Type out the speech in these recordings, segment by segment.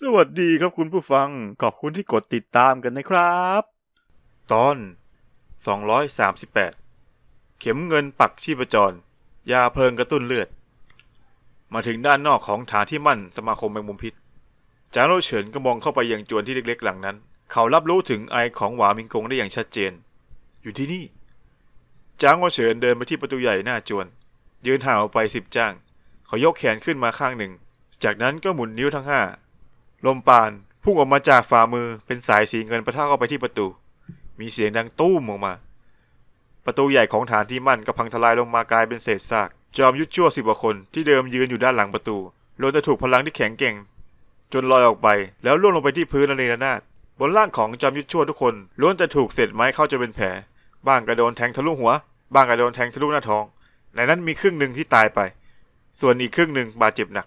สวัสดีครับคุณผู้ฟัง ขอบคุณที่กดติดตามกันนะครับ ตอน 238 เข็มเงินปักชีพจร ยาเพลิงกระตุ้นเลือด มาถึงด้านนอกของฐานที่มั่นสมาคมแมงมุมพิษ จางโรเฉินก็มองเข้าไปยังจวนที่เล็กๆ หลังนั้น เขารับรู้ถึงไอของหวามิงกงได้อย่างชัดเจน อยู่ที่นี่ จางโรเฉินเดินไปที่ประตูใหญ่หน้าจวน ยืนห่างออกไปสิบจ้าง เขายกแขนขึ้นมาข้างหนึ่ง จากนั้นก็หมุนนิ้วทั้งห้า ลมปานพุ่งออกมาจากฝ่ามือเป็นสายสีเงินประทะเข้าไปที่ประตู มีเสียงดังตู้มออกมา ประตูใหญ่ของฐานที่มั่นก็พังทลายลงมากลายเป็นเศษซาก จอมยุทธชั่วสิบกว่าคนที่เดิมยืนอยู่ด้านหลังประตูล้วนจะถูกพลังที่แข็งแกร่ง จนลอยออกไปแล้วล่วงลงไปที่พื้นระเนระนาดบนร่างของจอมยุทธชั่วทุกคนล้วนจะถูกเศษไม้เข้าจนเป็นแผล บ้างกระโดนแทงทะลุหัว บ้างกระโดนแทงทะลุหน้าท้อง ในนั้นมีครึ่งหนึ่งที่ตายไป ส่วนอีกครึ่งหนึ่งบาดเจ็บหนัก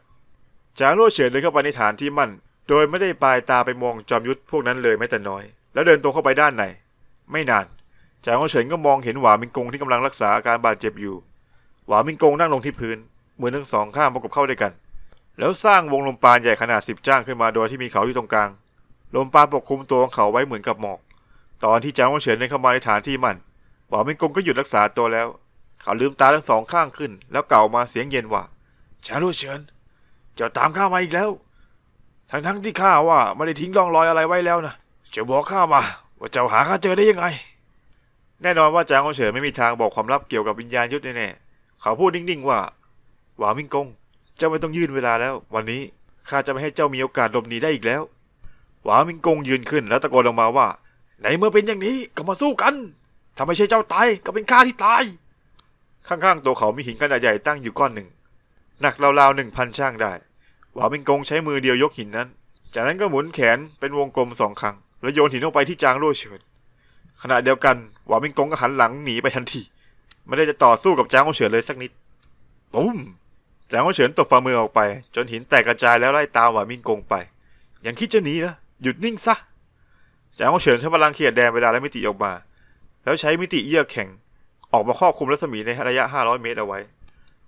จางโล่เฉินเดินเข้าไปในฐานที่มั่น โดยไม่ได้ปลายตาไปมองจอมยุทธพวกนั้นเลยแม้แต่น้อย แล้วเดินตรงเข้าไปด้านในไม่นานจางโล่เฉินก็มองเห็นหวามิงกงที่กำลังรักษาอาการบาดเจ็บอยู่ หวามิงกงนั่งลงที่พื้นมือทั้งสองข้างประกบเข้าด้วยกัน แล้วสร้างวงลมปาณใหญ่ขนาดสิบจ้างขึ้นมาโดยที่มีเขาอยู่ตรงกลาง ลมปาณปกคลุมตัวของเขาไว้เหมือนกับหมอก ตอนที่จางโล่เฉินเดินเข้ามาในฐานที่มันหวามิงกงก็หยุดรักษาตัวแล้ว เขาลืมตาทั้งสองข้างขึ้น แล้วเก่ามาเสียงเย็นว่าจางโล่เฉินเจ้าตามข้ามาอีกแล้ว ทั้งทั้งๆที่ข้าว่าไม่ได้ทิ้งร่องรอยอะไรไว้แล้วนะจะบอกข้ามาว่าเจ้าหาข้าเจอได้ยังไง แน่นอนว่าจางของเฉินไม่มีทางบอกความลับเกี่ยวกับวิญญาณยุทธแน่ๆเขาพูดนิ่งๆว่าหวามิงกง เจ้าไม่ต้องยืนเวลาแล้ว วันนี้ข้าจะไม่ให้เจ้ามีโอกาสหลบหนีได้อีกแล้วหวามิงกงยืนขึ้นแล้วตะโกนออกมาว่าในเมื่อเป็นอย่างนี้ก็มาสู้กันถ้าไม่ใช่เจ้าตายก็เป็นข้าที่ตาย ข้างๆตัวเขามีหินขนาดใหญ่ตั้งอยู่ก้อนหนึ่งหนักราวๆหนึ่งพันช่างได้ หวามิงกงใช้มือเดียวยกหินนั้น จากนั้นก็หมุนแขนเป็นวงกลมสองครั้ง แล้วโยนหินลงไปที่จางโล่เฉินขณะเดียวกันหวามิงกงก็หันหลังหนีไปทันทีไม่ได้จะต่อสู้กับจางโล่เฉินเลยสักนิดตุ้มจางโล่เฉินตบฝ่ามือออกไป จนหินแตกกระจายแล้วไล่ตามหวามิงกงไป ยังคิดจะหนีนะหยุดนิ่งซะจางโล่เฉินใช้พลังเขียดแดนเวลาและมิติออกมา แล้วใช้มิติเยือกแข็ง ออกมาครอบคลุมรัศมีในระยะ 500 เมตรเอาไว้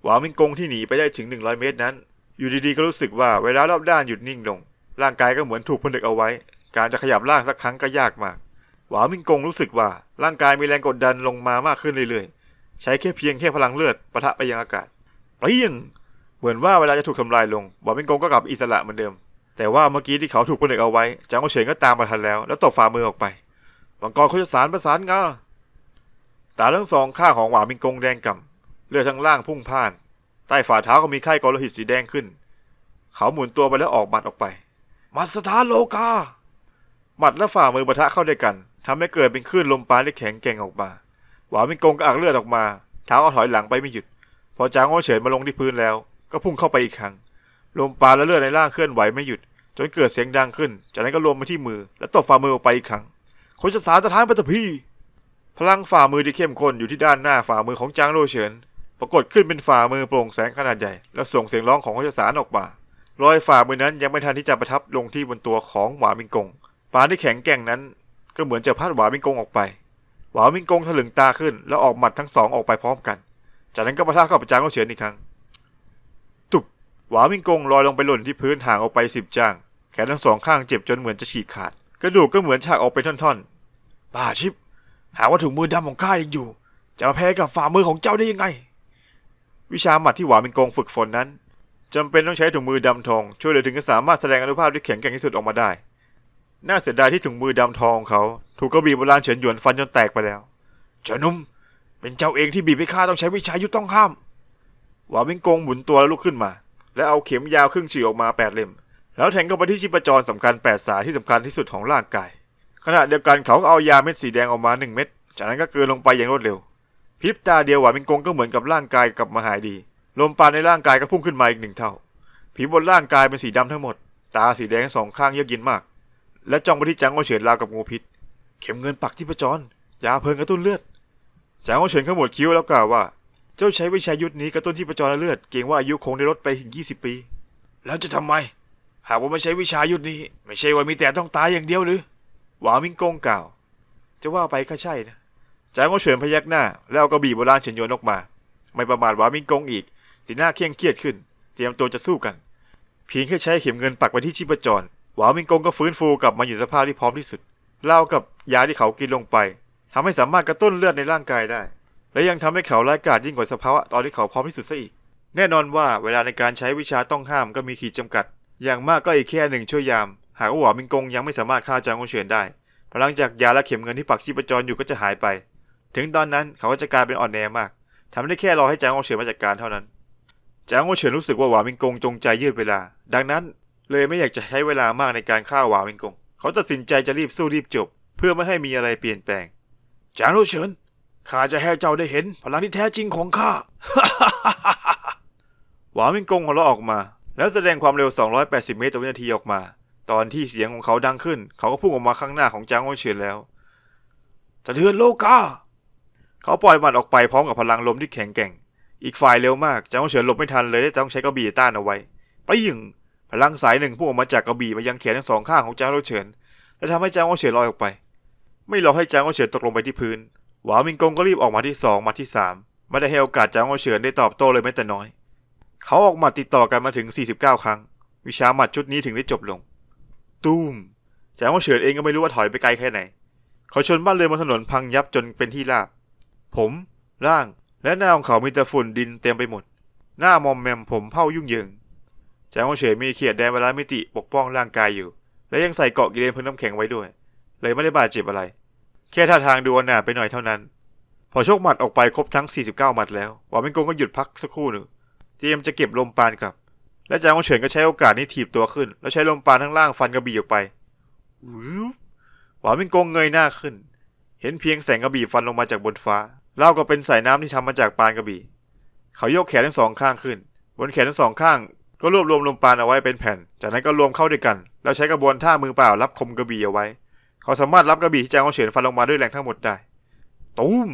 หวามิงกงที่หนีไปได้ถึง 100 เมตรนั้น อยู่ดีๆก็รู้สึกว่าเวลารอบด้านหยุดนิ่งลง ร่างกายก็เหมือนถูกผนึกเอาไว้ การจะขยับร่างสักครั้งก็ยากมาก หวามิงกงรู้สึกว่าร่างกายมีแรงกดดันลงมามากขึ้นเรื่อยๆ ใช้แค่เพียงแค่พลังเลือดปะทะไปยังอากาศเปรี้ยงเหมือนว่าเวลาจะถูกทำลายลง หวามิงกงก็กลับอิสระเหมือนเดิม แต่ว่าเมื่อกี้ที่เขาถูกผนึกเอาไว้จางโอเฉินก็ตามมาทันแล้ว แล้วตบฝ่ามือออกไปมังกรโคจสารประสานงาตาทั้งสองข้างของหวามิงกงแดงก่ำเลือดทั้งล่างพุ่งพ่าน ต้ฝ่าเท้าก็มีไข้กรหิตสีแดงขึ้น เขาหมุนตัวไปแล้วออกหมัดออกไป มัสถานโลกา หมัดและฝ่ามือปะทะเข้าด้วยกันทำให้เกิดเป็นคลื่นลมปราณที่แข็งแกร่งออกมา หวามิงกงก็อักเลือดออกมา เท้าก็ถอยหลังไปไม่หยุด พอจางโอเฉินมาลงที่พื้นแล้ว ก็พุ่งเข้าไปอีกครั้ง ลมปราณและเลือดในร่างเคลื่อนไหวไม่หยุด จนเกิดเสียงดังขึ้น จากนั้นก็รวมมาที่มือ และตบฝ่ามือออกไปอีกครั้งคนจะสารสถานปัตภีพลังฝ่ามือที่เข้มข้นอยู่ที่ด้านหน้าฝ่ามือของจางโลเฉิน ปรากฏขึ้นเป็นฝ่ามือโปร่งแสงขนาดใหญ่ แล้วส่งเสียงร้องของโคจสารออกมารอยฝ่ามือนั้นยังไม่ทันที่จะประทับลงที่บนตัวของหวามิงกงปานที่แข็งแกร่งนั้น ก็เหมือนจะพัดหวามิงกงออกไป หวามิงกงถลึงตาขึ้น แล้วออกหมัดทั้งสองออกไปพร้อมกัน จากนั้นก็ปะทะเข้ากับจางโลเฉินอีกครั้ง ตุบหวามิงกงลอยลงไปหล่นที่พื้นห่างออกไปสิบจ้าง แขนทั้งสองข้างเจ็บจนเหมือนจะฉีกขาด กระดูกก็เหมือนฉากออกเป็นท่อนๆบ้าชิบ หาว่าถุงมือดำของข้ายังอยู่ จะมาแพ้กับฝ่ามือของเจ้าได้ยังไง วิชาหมัดที่หวามิงกงฝึกฝนนั้นจำเป็นต้องใช้ถุงมือดำทอง ช่วยเหลือถึงจะสามารถแสดงอนุภาพที่แข็งแกร่งที่สุดออกมาได้ น่าเสียดายที่ถุงมือดำทองของเขา ถูกกระบี่โบราณเฉินหยวนฟันจนแตกไปแล้ว เจ้านุ่ม เป็นเจ้าเองที่บีบให้ข้าต้องใช้วิชายุทธต้องห้ามหวามิงกงหมุนตัวแล้วลุกขึ้นมา และเอาเข็มยาวครึ่งฉีออกมาแปดเล่ม แล้วแทงเข้าไปที่ชีพจรสำคัญแปดสายที่สำคัญที่สุดของร่างกาย ขณะเดียวกันเขาก็เอายาเม็ดสีแดงออกมาหนึ่งเม็ด จากนั้นก็เกลืนลงไปอย่างรวดเร็ว พริบตาเดียวหวามิงกงก็เหมือนกับร่างกายกลับมาหายดี ลมปาณในร่างกายก็พุ่งขึ้นมาอีกหนึ่งเท่า ผิวบนร่างกายเป็นสีดำทั้งหมด ตาสีแดงสองข้างเยือกเย็นมาก และจ้องไปที่จางโอเฉินราวกับงูพิษ เข็มเงินปักที่ประจรยาเพลิงกระตุ้นเลือดจางโอเฉินขมวดคิ้วแล้วกล่าวว่า เจ้าใช้วิชายุทธนี้กระตุ้นที่ประจรและเลือด เกรงว่าอายุคงได้ลดไปถึงยี่สิบปี แล้วจะทำไม หากว่าไม่ใช้วิชายุทธนี้ ไม่ใช่ว่ามีแต่ต้องตายอย่างเดียวหรือ หวามิงกงกล่าว จะว่าไปก็ใช่นะ จางโอเฉินพยักหน้า แล้วเอากระบี่โบราณเฉินหยนออกมา ไม่ประมาทหวามิงกงอีก สีหน้าเคร่งเครียดขึ้น เตรียมตัวจะสู้กัน เพียงแค่ใช้เข็มเงินปักไปที่ชีพจร หวามิงกงก็ฟื้นฟูกลับมาอยู่สภาพที่พร้อมที่สุดเล่ากับยาที่เขากินลงไปทำให้สามารถกระตุ้นเลือดในร่างกายได้ และยังทำให้เขาร้ายกาจยิ่งกว่าสภาวะตอนที่เขาพร้อมที่สุดซะอีก แน่นอนว่าเวลาในการใช้วิชาต้องห้ามก็มีขีดจำกัด อย่างมากก็อีกแค่หนึ่งชั่วยาม หากว่าหวามิงกงยังไม่สามารถฆ่าจางกงเฉียนได้ พลังจากยาและเข็มเงินที่ปักชีพจรอยู่ก็จะหายไป ถึงตอนนั้นเขาก็จะกลายเป็นอ่อนแอมากทำได้แค่รอให้จางกงเฉียนมาจัดการเท่านั้น จางกงเฉียนรู้สึกว่าหวามิงกงจงใจยืดเวลา ดังนั้นเลยไม่อยากจะใช้เวลามากในการฆ่าหวามิงกง เขาตัดสินใจจะรีบสู้รีบจบ เพื่อไม่ให้มีอะไรเปลี่ยนแปลง จางลู่เฉินข้าจะให้เจ้าได้เห็นพลังที่แท้จริงของข้าหวามิงกงหัวเราะออกมา แล้วแสดงความเร็ว 280 เมตรต่อวินาทีออกมา ตอนที่เสียงของเขาดังขึ้น เขาก็พุ่งออกมาข้างหน้าของจางโอเฉียนแล้วสะเทือนโลกา เขาปล่อยมันออกไปพร้อมกับพลังลมที่แข็งแกร่ง อีกฝ่ายเร็วมากจางเฉียนหลบไม่ทันเลยได้ต้องใช้กระบี่ต้านเอาไว้ไปยิงพลังสายหนึ่งพุ่งออกมาจากกระบี่มายังแขนทั้งสองข้างของจางเฉียนและทำให้จางเฉียนลอยออกไป ไม่รอให้จางเฉียนตกลงไปที่พื้นหวามิงกงก็รีบออกมาที่สองมาที่สามไม่ได้ให้โอกาสจางเฉียนได้ตอบโต้เลยแม้แต่น้อย เขาออกหมัดติดต่อกันมาถึง 49 ครั้ง วิชาหมัดชุดนี้ถึงได้จบลง ตูมจางเฉียนเองก็ไม่รู้ว่าถอยไปไกลแค่ไหนเขาชนบ้านเรือนบนถนนพังยับจนเป็นที่ราบ ผม ร่าง และหน้าของเขามีแต่ฝุ่นดินเต็มไปหมด หน้ามอมแมมผมเผ่ายุ่งเหยิงจางโอเฉยมีเขียดแดนเวลามิติปกป้องร่างกายอยู่ และยังใส่เกาะกิเลนพื้นน้ำแข็งไว้ด้วย เลยไม่ได้บาดเจ็บอะไร แค่ท่าทางดูอนาไปหน่อยเท่านั้น พอโชคหมัดออกไปครบทั้ง 49 หมัดแล้วหวามิงกงก็หยุดพักสักครู่หนึ่งเตรียมจะเก็บลมปานกลับ และจางของเฉินก็ใช้โอกาสนี้ถีบตัวขึ้น แล้วใช้ลมปานทั้งล่างฟันกระบี่ออกไปวืบหวามิงกงเงยหน้าขึ้น เห็นเพียงแสงกระบี่ฟันลงมาจากบนฟ้า เล่าวกับเป็นสายน้ำที่ทำมาจากปานกระบี่ เขายกแขนทั้งสองข้างขึ้น บนแขนทั้งสองข้าง ก็รวบรวมลมปานเอาไว้เป็นแผ่น จากนั้นก็รวมเข้าด้วยกัน แล้วใช้กระบวนท่ามือเปล่ารับคมกระบี่เอาไว้ เขาสามารถรับกระบี่ที่จางเฉินฟันลงมาด้วยแรงทั้งหมดได้ ตูม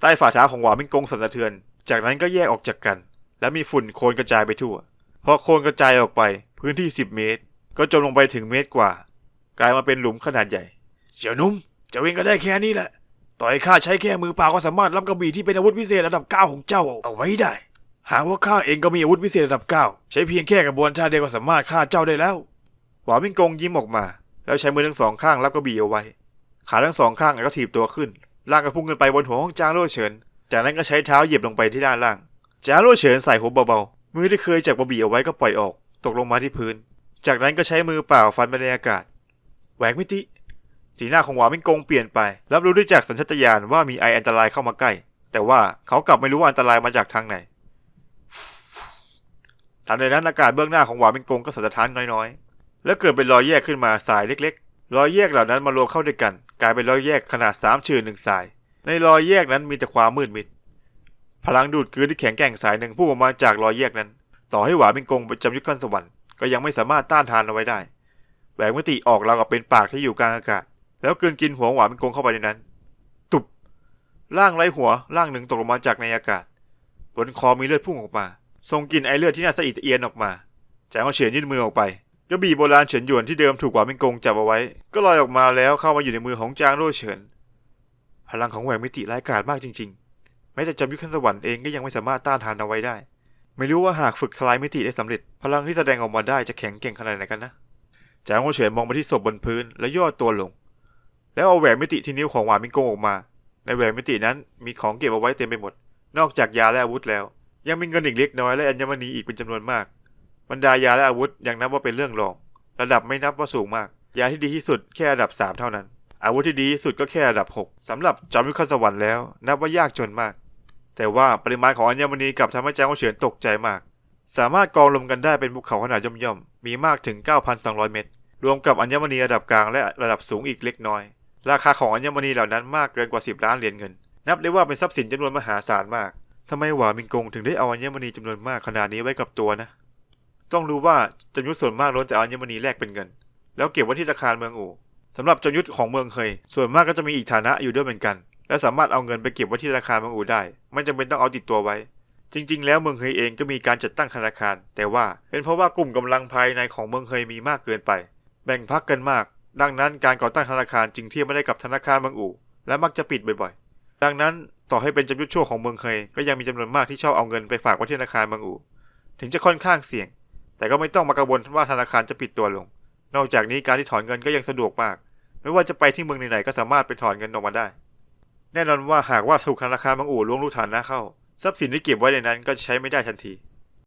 ใต้ฝ่าเท้าของหวามิงกงสั่นสะเทือน จากนั้นก็แยกออกจากกัน และมีฝุ่นโคลนกระจายไปทั่ว พอโคลนกระจายออกไป พื้นที่ 10 เมตร ก็จมลงไปถึงเมตรกว่า กลายมาเป็นหลุมขนาดใหญ่ เจ้านุ่มจะวิ่งก็ได้แค่นี้แหละ ต่อยข้าใช้แค่มือเปล่าก็สามารถรับกระบี่ที่เป็นอาวุธพิเศษระดับ9ของเจ้าเอาไว้ได้ หากว่าข้าเองก็มีอาวุธพิเศษระดับ9ใช้เพียงแค่กระบวนท่าเดียวก็สามารถฆ่าเจ้าได้แล้วหวามิงกงยิ้มออกมา แล้วใช้มือทั้งสองข้างรับกระบี่เอาไว้ ขาทั้งสองข้างก็ถีบตัวขึ้นล่างก็พุ่งขึ้นไปบนหัวของจางโล่เฉิน จากนั้นก็ใช้เท้าเหยียบลงไปที่ด้านล่าง จางโล่เฉินใส่หัวเบาๆ มือที่เคยจับกระบี่เอาไว้ก็ปล่อยออก ตกลงมาที่พื้น จากนั้นก็ใช้มือเปล่าฟันไปในอากาศ แหวกมิติ สีหน้าของหวามิงกงเปลี่ยนไป รับรู้ได้จากสัญชาตญาณว่ามีไออันตรายเข้ามาใกล้ แต่ว่าเขากลับไม่รู้ว่าอันตรายมาจากทางไหนทันใดนั้นอากาศเบื้องหน้าของหวามิงกงก็สั่นสะท้านน้อยๆ แล้วเกิดเป็นรอยแยกขึ้นมาสายเล็กๆ รอยแยกเหล่านั้นมารวมเข้าด้วยกัน กลายเป็นรอยแยกขนาดสามชื่อหนึ่งสาย ในรอยแยกนั้นมีแต่ความมืดมิด พลังดูดกลืนที่แข็งแกร่งสายหนึ่งพุ่งออกมาจากรอยแยกนั้น ต่อให้หวามิงกงปจำยุทธขั้นสวรรค์ก็ยังไม่สามารถต้านทานเอาไว้ได้แหวกมิติออกราวกับเป็นปากที่อยู่กลางอากาศ แล้วกลืนกินหัวหวามิงกงเข้าไปในนั้น ตุบร่างไร้หัวร่างหนึ่งตกลงมาจากในอากาศ บนคอมีเลือดพุ่งออกมาส่งกลิ่นไอเลือดที่น่าสะอิดสะเอียนออกมาจางเอาเฉียนยื่นมือออกไปกระบี่โบราณเฉินหยวนที่เดิมถูกหวามิงกงจับเอาไว้ ก็ลอยออกมาแล้วเข้ามาอยู่ในมือของจางโร่เฉิน พลังของแหวนมิติร้ายกาจมากจริง ๆ แม้แต่จำยุทธขั้นสวรรค์เองก็ยังไม่สามารถต้านทานเอาไว้ได้ ไม่รู้ว่าหากฝึกทลายมิติได้สำเร็จ พลังที่แสดงออกมาได้จะแข็งเก่งขนาดไหนกันนะจางโอเฉินมองไปที่ศพบนพื้นและย่อตัวลง แล้วเอาแหวนมิติที่นิ้วของหวานมิงโกงออกมา ในแหวนมิตินั้นมีของเก็บเอาไว้เต็มไปหมด นอกจากยาและอาวุธแล้ว ยังมีเงินอีกเล็กน้อยและอัญมณีอีกเป็นจำนวนมาก บรรดายาและอาวุธยังนับว่าเป็นเรื่องรอง ระดับไม่นับว่าสูงมาก ยาที่ดีที่สุดแค่ระดับ 3 เท่านั้น อาวุธที่ดีที่สุดก็แค่ระดับ 6สำหรับจอมยุทธสวรรค์แล้ว นับว่ายากจนมาก แต่ว่าปริมาณของอัญมณีกลับทำให้จางเฉียนตกใจมาก สามารถกองรวมกันได้เป็นภูเขาขนาดย่อมๆมีมากถึง 9,200 เม็ดรวมกับอัญมณีระดับกลางและระดับสูงอีกเล็กน้อย ราคาของอัญมณีเหล่านั้นมากเกินกว่า 10 ล้านเหรียญเงิน นับได้ว่าเป็นทรัพย์สินจำนวนมหาศาลมากทำไมหวามิงกงถึงได้เอาอัญมณีจำนวนมากขนาดนี้ไว้กับตัวนะ ต้องรู้ว่าจำยุทธส่วนมากล้วนจะเอาอัญมณีแลกเป็นเงิน แล้วเก็บไว้ที่ธนาคารเมืองอู่สำหรับจำยุทธของเมืองเคยส่วนมากก็จะมีอีกฐานะอยู่ด้วยเหมือนกัน และสามารถเอาเงินไปเก็บไว้ที่ธนาคารเมืองอู่ได้ไม่จำเป็นต้องเอาติดตัวไว้ จริง ๆ แล้วเมืองเฮยเองก็มีการจัดตั้งธนาคาร แต่ว่าเป็นเพราะว่ากลุ่มกำลังภายในของเมืองเฮยมีมากเกินไป แบ่งพักกันมาก ดังนั้นการก่อตั้งธนาคารจึงเทียบไม่ได้กับธนาคารเมืองอู่และมักจะปิดบ่อยๆ ดังนั้นต่อให้เป็นจำยุทธชั่วของเมืองเฮยก็ยังมีจำนวนมากที่ชอบเอาเงินไปฝากไว้ที่ธนาคารเมืองอู่ถึงจะค่อนข้างเสี่ยง แต่ก็ไม่ต้องมากังวลว่าธนาคารจะปิดตัวลง นอกจากนี้การที่ถอนเงินก็ยังสะดวกมาก ไม่ว่าจะไปที่เมืองไหนๆก็สามารถไปถอนเงินออกมาได้ แน่นอนว่าหากว่าถูกธนาคารบางอู่ล้วงรู้ฐานะเข้า ทรัพย์สินที่เก็บไว้ในนั้นก็ใช้ไม่ได้ทันที